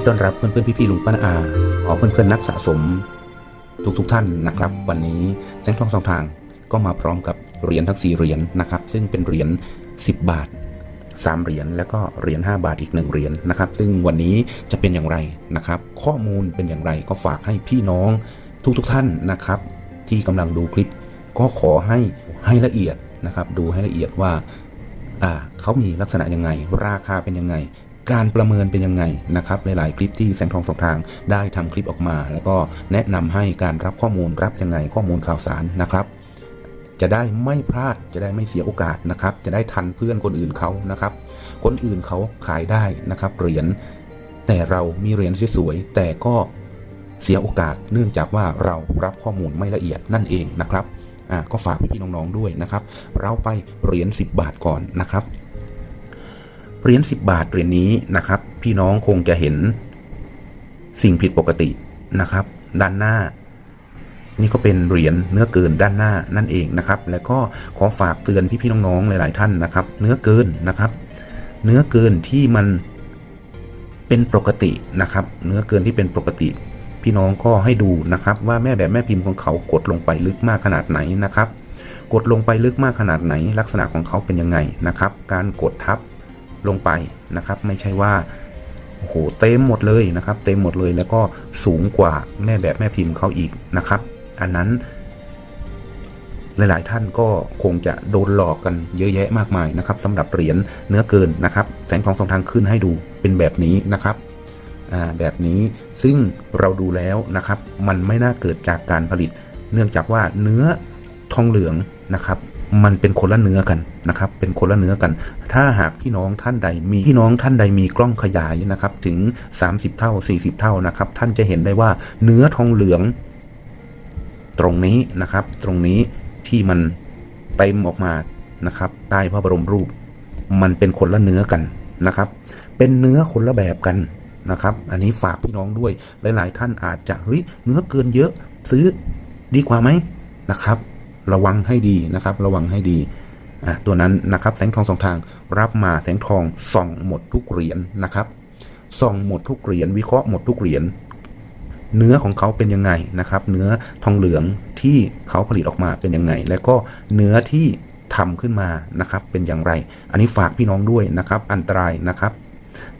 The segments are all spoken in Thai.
ดีต้อนรับเพื่อนเพื่อนพี่พี่ๆลุงป้าอาขอเพื่อนเพื่อนๆนักสะสม ทุกทุกๆท่านนะครับ วันนี้แสงทองสองทางก็มาพร้อมกับเหรียญทั้งสี่เหรียญนะครับ ซึ่งเป็นเหรียญ10 บาท3เหรียญแล้วก็เหรียญ5บาทอีก1เหรียญนะครับ ซึ่งวันนี้จะเป็นอย่างไรนะครับ ข้อมูลเป็นอย่างไรก็ฝากให้พี่น้องทุกๆทท่านนะครับ ที่กำลังดูคลิป ก็ขอให้ให้ละเอียดนะครับ ดูให้ละเอียดว่าอ่าเขามีลักษณะยังไง ราคาเป็นยังไง การประเมินเป็นยังไงนะครับหลาย ๆ คลิปที่แสงทองสองทางได้ทำคลิปออกมา แล้วก็แนะนำให้การรับข้อมูลรับยังไงข้อมูลข่าวสารนะครับ จะได้ไม่พลาดจะได้ไม่เสียโอกาสนะครับ จะได้ทันเพื่อนคนอื่นเขานะครับ คนอื่นเขาขายได้นะครับเหรียญแต่เรามีเหรียญสวยๆแต่ก็เสียโอกาสเนื่องจากว่าเรารับข้อมูลไม่ละเอียดนั่นเองนะครับอ่าก็ฝากพี่ๆน้องๆด้วยนะครับ เราไปเหรียญ10 บาทก่อนนะครับ เหรียญ10 บาทเหรียญนี้นะครับ พี่น้องคงจะเห็นสิ่งผิดปกตินะครับ ด้านหน้า นี่ก็เป็นเหรียญเนื้อเกินด้านหน้านั่นเองนะครับ แล้วก็ขอฝากเตือนพี่ๆน้องๆหลาย ๆ ท่านนะครับ เนื้อเกินนะครับ เนื้อเกินที่มันเป็นปกตินะครับ เนื้อเกินที่เป็นปกติ พี่น้องก็ให้ดูนะครับ ว่าแม่แบบแม่พิมพ์ของเขากดลงไปลึกมากขนาดไหนนะครับ กดลงไปลึกมากขนาดไหน ลักษณะของเขาเป็นยังไงนะครับ การกดทับ ลงไปนะครับ ไม่ใช่ว่าโอ้โหเต็มหมดเลยนะครับ เต็มหมดเลยแล้วก็สูงกว่าแม่แบบแม่พิมพ์เขาอีกนะครับ อันนั้น หลาย ๆ ท่านก็คงจะโดนหลอกกันเยอะแยะมากมายนะครับสำหรับเหรียญเนื้อเกินนะครับ แสงทองสองทางขึ้นให้ดูเป็นแบบนี้นะครับอ่าแบบนี้ซึ่งเราดูแล้วนะครับ มันไม่น่าเกิดจากการผลิต เนื่องจากว่าเนื้อทองเหลืองนะครับ มันเป็นคนละเนื้อกันนะครับ เป็นคนละเนื้อกัน ถ้าหากพี่น้องท่านใดมีพี่น้องท่านใดมีกล้องขยายนะครับถึง 30 เท่า 40 เท่านะครับ ท่านจะเห็นได้ว่าเนื้อทองเหลือง ตรงนี้นะครับ ตรงนี้ที่มันเต็มออกมานะครับใต้พระบรมรูป มันเป็นคนละเนื้อกันนะครับ เป็นเนื้อคนละแบบกันนะครับ อันนี้ฝากพี่น้องด้วย หลาย ๆ ท่านอาจจะเฮ้ยเนื้อเกินเยอะซื้อดีกว่าไหมนะครับ ระวังให้ดีนะครับ ระวังให้ดีตัวนั้นนะครับแสงทองสองทางรับมาแสงทองส่องหมดทุกเหรียญนะครับส่องหมดทุกเหรียญวิเคราะห์หมดทุกเหรียญเนื้อของเขาเป็นยังไงนะครับ เนื้อทองเหลืองที่เขาผลิตออกมาเป็นยังไง และก็เนื้อที่ทำขึ้นมานะครับเป็นอย่างไร อันนี้ฝากพี่น้องด้วยนะครับ อันตรายนะครับ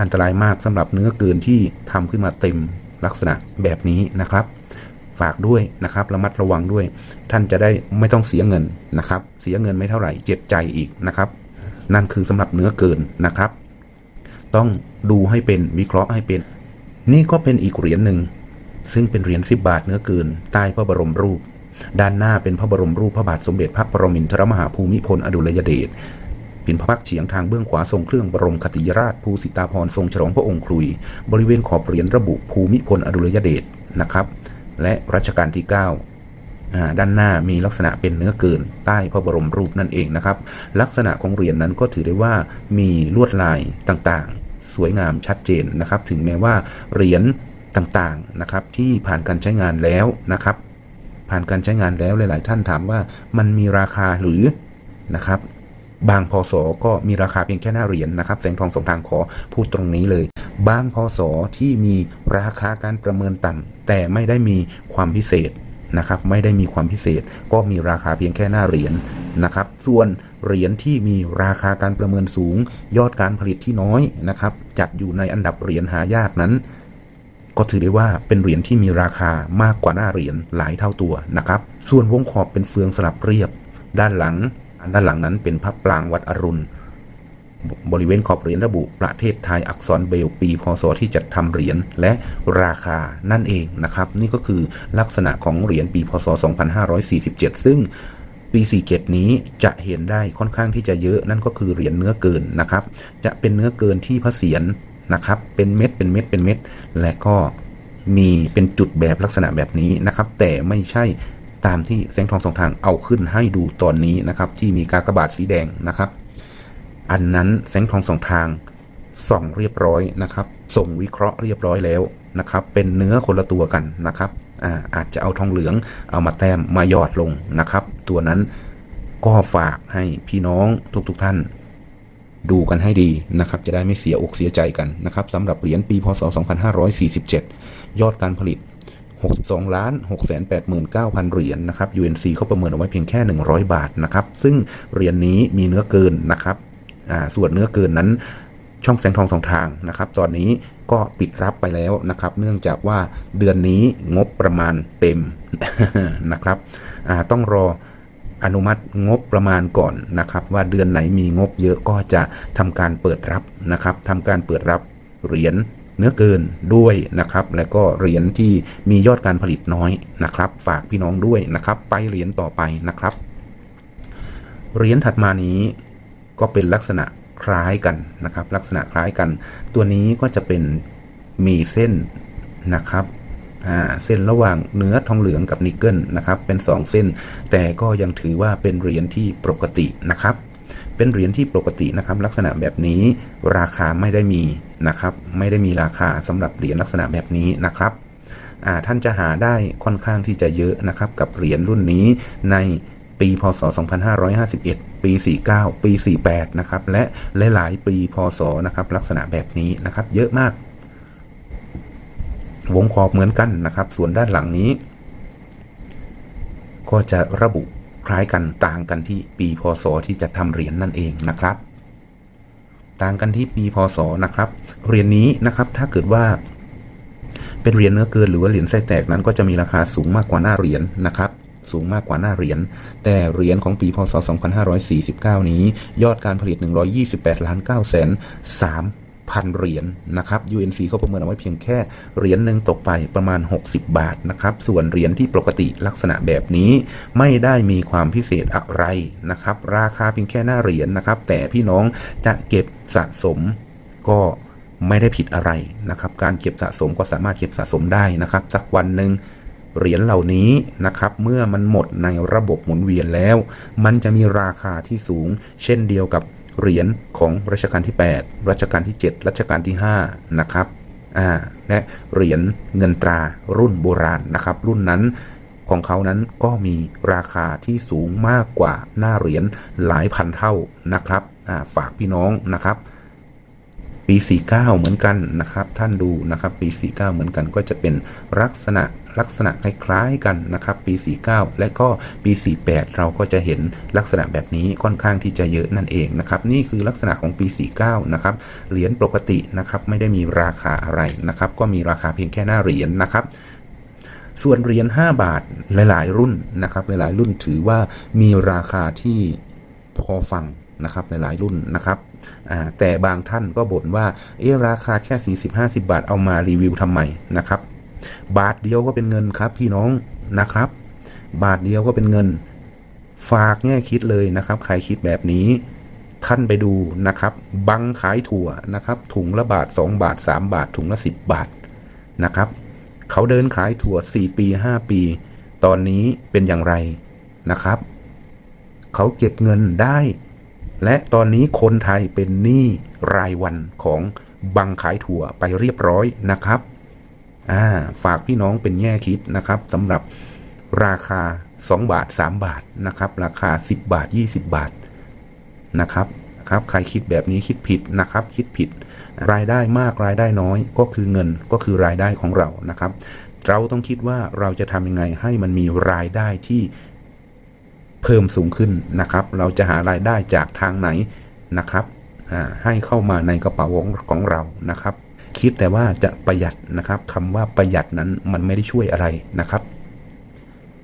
อันตรายมากสำหรับเนื้อเกินที่ทำขึ้นมาเต็มลักษณะแบบนี้นะครับ ฝากด้วยนะครับระมัดระวังด้วย ท่านจะได้ไม่ต้องเสียเงินนะครับ เสียเงินไม่เท่าไหร่เจ็บใจอีกนะครับ นั่นคือสำหรับเนื้อเกินนะครับ ต้องดูให้เป็นวิเคราะห์ให้เป็น นี่ก็เป็นอีกเหรียญหนึ่งซึ่งเป็นเหรียญสิบบาทเนื้อเกิน ใต้พระบรมรูป ด้านหน้าเป็นพระบรมรูปพระบาทสมเด็จพระปรมินทรมหาภูมิพลอดุลยเดชเป็นพระพักตร์เฉียงทางเบื้องขวาทรงเครื่องบรมคติยราชภูสิตาภรทรงฉลองพระองค์ครุย บริเวณขอบเหรียญระบุภูมิพลอดุลยเดชนะครับ และรัชกาลที่9อ่าด้านหน้ามีลักษณะเป็นเนื้อเกินใต้พระบรมรูปนั่นเองนะครับ ลักษณะของเหรียญนนั้นก็ถือได้ว่ามีลวดลายต่างๆ สวยงามชัดเจนนะครับ ถึงแม้ว่าเหรียญต่างๆนะครับที่ผ่านการใช้งานแล้วนะครับ ผ่านการใช้งานแล้วหลาย ๆ ท่านถามว่ามันมีราคาหรือนะครับบางพศก็มีราคาเพียงแค่หน้าเหรียญนะครับแสงทองสองทางขอพูดตรงนี้เลย บางพศที่มีราคาการประเมินต่ำแต่ไม่ได้มีความพิเศษนะครับ ไม่ได้มีความพิเศษ ก็มีราคาเพียงแค่หน้าเหรียญนะครับ ส่วนเหรียญที่มีราคาการประเมินสูง ยอดการผลิตที่น้อยนะครับ จัดอยู่ในอันดับเหรียญหายากนั้น ก็ถือได้ว่าเป็นเหรียญที่มีราคามากกว่าหน้าเหรียญหลายเท่าตัวนะครับ ส่วนวงขอบเป็นเฟืองสลับเรียบ ด้านหลัง อันด้านหลังนั้นเป็นพระปรางวัดอรุณ บริเวณขอบเหรียญระบุประเทศไทยอักษรเบลปี พศที่จัดทำเหรียญและราคานั่นเองนะครับ นี่ก็คือลักษณะของเหรียญปี พศ 2547 ซึ่งปี 47 นี้จะเห็นได้ค่อนข้างที่จะเยอะนั่นก็คือเหรียญเนื้อเกินนะครับ จะเป็นเนื้อเกินที่พระเศียรนะครับ เป็นเม็ดเป็นเม็ดเป็นเม็ด และก็มีเป็นจุดแบบลักษณะแบบนี้นะครับ แต่ไม่ใช่ตามที่แสงทองสองทางเอาขึ้นให้ดูตอนนี้นะครับ ที่มีกากบาทสีแดงนะครับ อันนั้นแสงทองสองทางส่องเรียบร้อยนะครับ ส่งวิเคราะห์เรียบร้อยแล้วนะครับ เป็นเนื้อคนละตัวกันนะครับอ่าอาจจะเอาทองเหลืองเอามาแต้มมาหยอดลงนะครับ ตัวนั้นก็ฝากให้พี่น้องทุกๆทท่าน ดูกันให้ดีนะครับ จะได้ไม่เสียอกเสียใจกันนะครับสำหรับเหรียญปีพศ 2547 ยอดการผลิต 62 ล้าน 6 8 9 0 0 0 เหรียญนะครับ UNC เขาประเมินเอาไว้เพียงแค่ 100 บาทนะครับ ซึ่งเหรียญนนี้มีเนื้อเกินนะครับ ส่วนเนื้อเกินนั้นช่องแสงทองสองทางนะครับ ตอนนี้ก็ปิดรับไปแล้วนะครับ เนื่องจากว่าเดือนนี้งบประมาณเต็มนะครับต้องรออนุมัติงบประมาณก่อนนะครับ ว่าเดือนไหนมีงบเยอะก็จะทำการเปิดรับนะครับทำการเปิดรับเหรียญเนื้อเกินด้วยนะครับ และก็เหรียญที่มียอดการผลิตน้อยนะครับ ฝากพี่น้องด้วยนะครับ ไปเหรียญต่อไปนะครับเหรียญถัดมานี้ ก็เป็นลักษณะคล้ายกันนะครับ ลักษณะคล้ายกัน ตัวนี้ก็จะเป็นมีเส้นนะครับเส้นระหว่างเนื้อทองเหลืองกับนิกเกิลนะครับ เป็น 2 เส้น แต่ก็ยังถือว่าเป็นเหรียญที่ปกตินะครับ เป็นเหรียญที่ปกตินะครับ ลักษณะแบบนี้ราคาไม่ได้มีนะครับ ไม่ได้มีราคาสำหรับเหรียญลักษณะแบบนี้นะครับท่านจะหาได้ค่อนข้างที่จะเยอะนะครับ กับเหรียญรุ่นนี้ในปีพศ 2551 ปี 49 ปี 48 นะครับ และหลาย ๆ ปีพศนะครับลักษณะแบบนี้นะครับ เยอะมาก วงขอบเหมือนกันนะครับ ส่วนด้านหลังนี้ ก็จะระบุคล้ายกันต่างกันที่ปีพศที่จะทำเหรียญนนั่นเองนะครับ ต่างกันที่ปีพศนะครับเหรียญนนี้นะครับถ้าเกิดว่าเป็นเหรียญเนื้อเกินหรือว่าเหรียญไส้แตกนั้นก็จะมีราคาสูงมากกว่าหน้าเหรียญนะครับ สูงมากกว่าหน้าเหรียญ แต่เหรียญของปีพศ 2549 นี้ ยอดการผลิต 128 ล้าน9แสน3พันเหรียญนะครับ UNC เขาประเมินเอาไว้เพียงแค่เหรียญหนึ่งตกไปประมาณ 60 บาทนะครับ ส่วนเหรียญที่ปกติลักษณะแบบนี้ ไม่ได้มีความพิเศษอะไรนะครับ ราคาเพียงแค่หน้าเหรียญนะครับ แต่พี่น้องจะเก็บสะสมก็ไม่ได้ผิดอะไรนะครับ การเก็บสะสมก็สามารถเก็บสะสมได้นะครับ สักวันหนึ่ง เหรียญเหล่านี้นะครับ เมื่อมันหมดในระบบหมุนเวียนแล้ว มันจะมีราคาที่สูง เช่นเดียวกับเหรียญของรัชกาลที่ 8 รัชกาลที่ 7 รัชกาลที่ 5 นะครับอ่าและเหรียญเงินตรารุ่นโบราณนะครับ รุ่นนั้นของเขานั้นก็มีราคาที่สูงมากกว่าหน้าเหรียญหลายพันเท่านะครับาฝากพี่น้องนะครับ ปี 49 เหมือนกันนะครับ ท่านดูนะครับ ปี 49 เหมือนกันก็จะเป็นลักษณะ ลักษณะคล้ายๆกันนะครับปี 49 และก็ปี 48 เราก็จะเห็นลักษณะแบบนี้ค่อนข้างที่จะเยอะนั่นเองนะครับนี่คือลักษณะของปี 49 นะครับเหรียญปกตินะครับไม่ได้มีราคาอะไรนะครับก็มีราคาเพียงแค่หน้าเหรียญนะครับส่วนเหรียญ5บาทหลายๆ รุ่นนะครับหลายๆ รุ่นถือว่ามีราคาที่พอฟังนะครับหลายๆรุ่นนะครับแต่บางท่านก็บ่นว่าเออราคาแค่ 40-50 บาทเอามารีวิวทำไมนะครับ บาทเดียวก็เป็นเงินครับพี่น้องนะครับ บาทเดียวก็เป็นเงิน ฝากแง่คิดเลยนะครับ ใครคิดแบบนี้ท่านไปดูนะครับ บังขายถั่วนะครับ ถุงละบาท 2 บาท 3 บาท ถุงละ 10 บาทนะครับ เขาเดินขายถั่ว 4 ปี 5 ปี ตอนนี้เป็นอย่างไรนะครับ เขาเก็บเงินได้ และตอนนี้คนไทยเป็นหนี้รายวันของบังขายถั่วไปเรียบร้อยนะครับ อ่าฝากพี่น้องเป็นแง่คิดนะครับสำหรับราคา 2 บาท 3 บาทนะครับ ราคา 10 บาท 20 บาทนะครับครับใครคิดแบบนี้คิดผิดนะครับ คิดผิด รายได้มากรายได้น้อยก็คือเงินก็คือรายได้ของเรานะครับ เราต้องคิดว่าเราจะทำยังไงให้มันมีรายได้ที่เพิ่มสูงขึ้นนะครับ เราจะหารายได้จากทางไหนนะครับให้เข้ามาในกระเป๋าของของเรานะครับ คิดแต่ว่าจะประหยัดนะครับคำว่าประหยัดนั้นมันไม่ได้ช่วยอะไรนะครับ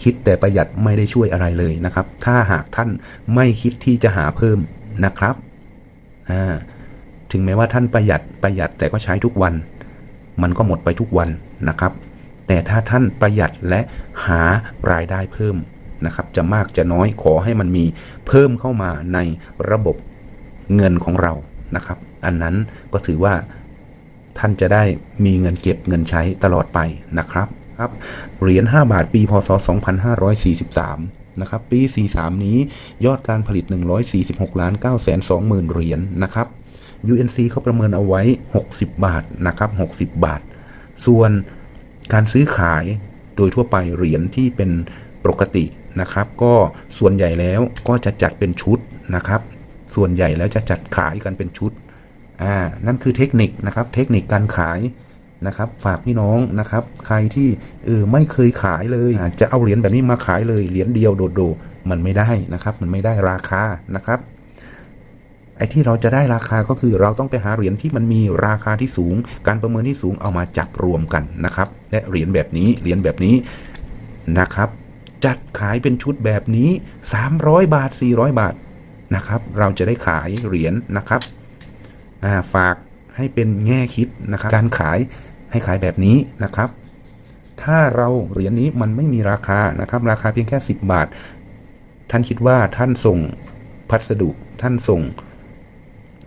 คิดแต่ประหยัดไม่ได้ช่วยอะไรเลยนะครับ ถ้าหากท่านไม่คิดที่จะหาเพิ่มนะครับถึงแม้ว่าท่านประหยัดประหยัดแต่ก็ใช้ทุกวัน มันก็หมดไปทุกวันนะครับ แต่ถ้าท่านประหยัดและหารายได้เพิ่มนะครับ จะมากจะน้อยขอให้มันมีเพิ่มเข้ามาในระบบเงินของเรานะครับ อันนั้นก็ถือว่า ท่านจะได้มีเงินเก็บเงินใช้ตลอดไปนะครับครับเหรียญ 5 บาท ปีพศ 2543 นะครับ ปี 43 นี้ยอดการผลิต 146ล้าน9แสน2หมื่นเหรียญนะครับ UNC เขาประเมินเอาไว้ 60 บาทนะครับ 60 บาท ส่วนการซื้อขายโดยทั่วไปเหรียญที่เป็นปกตินะครับ ก็ส่วนใหญ่แล้วก็จะจัดเป็นชุดนะครับ ส่วนใหญ่แล้วจะจัดขายกันเป็นชุด อ่านั่นคือเทคนิคนะครับเทคนิคการขายนะครับ ฝากพี่น้องนะครับ ใครที่เออไม่เคยขายเลยจะเอาเหรียญแบบนี้มาขายเลยเหรียญเดียวโดดๆมันไม่ได้นะครับ มันไม่ได้ราคานะครับไอ้ที่เราจะได้ราคาก็คือเราต้องไปหาเหรียญที่มันมีราคาที่สูง การประเมินที่สูงเอามาจับรวมกันนะครับ และเหรียญแบบนี้เหรียญแบบนี้นะครับ จัดขายเป็นชุดแบบนี้ 300 บาท 400 บาทนะครับ เราจะได้ขายเหรียญนะครับ ฝากให้เป็นแง่คิดนะครับการขายให้ขายแบบนี้นะครับ ถ้าเราเหรียญนี้มันไม่มีราคานะครับ ราคาเพียงแค่ 10 บาท ท่านคิดว่าท่านส่งพัสดุท่านส่ง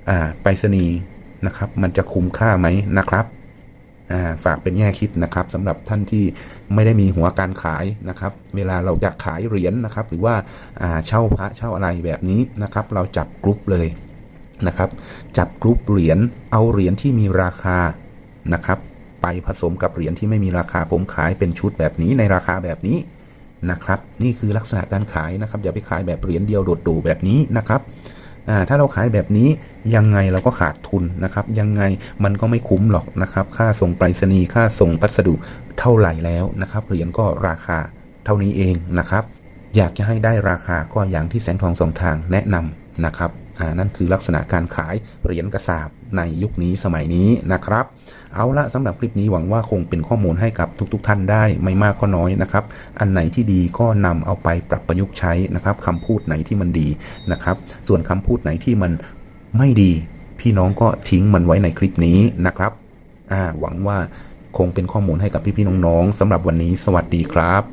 อ่าไปรษณีย์นะครับ มันจะคุ้มค่าไหมนะครับอ่าฝากเป็นแง่คิดนะครับสำหรับท่านที่ไม่ได้มีหัวการขายนะครับ เวลาเราจะขายเหรียญนะครับ หรือว่าอ่าเช่าพระเช่าอะไรแบบนี้นะครับ เราจับกรุ๊ปเลย นะครับ จับกรุ๊ปเหรียญเอาเหรียญที่มีราคานะครับ ไปผสมกับเหรียญที่ไม่มีราคาผมขายเป็นชุดแบบนี้ในราคาแบบนี้นะครับ นี่คือลักษณะการขายนะครับ อย่าไปขายแบบเหรียญเดียวโดดๆแบบนี้นะครับถ้าเราขายแบบนี้ยังไงเราก็ขาดทุนนะครับ ยังไงมันก็ไม่คุ้มหรอกนะครับ ค่าส่งไปรษณีย์ค่าส่งพัสดุเท่าไหร่แล้วนะครับเหรียญก็ราคาเท่านี้เองนะครับ อยากจะให้ได้ราคาก็อย่างที่แสงทองสองทางแนะนำนะครับ อ่านั่นคือลักษณะการขายเหรียญกระสาบในยุคนี้สมัยนี้นะครับ เอาละสำหรับคลิปนี้หวังว่าคงเป็นข้อมูลให้กับทุกๆทท่านได้ไม่มากก็น้อยนะครับ อันไหนที่ดีก็นำเอาไปปรับประยุกต์ใช้นะครับคำพูดไหนที่มันดีนะครับ ส่วนคำพูดไหนที่มันไม่ดี พี่น้องก็ทิ้งมันไว้ในคลิปนี้นะครับอ่าหวังว่าคงเป็นข้อมูลให้กับพี่ๆน้องๆสำหรับวันนี้สวัสดีครับ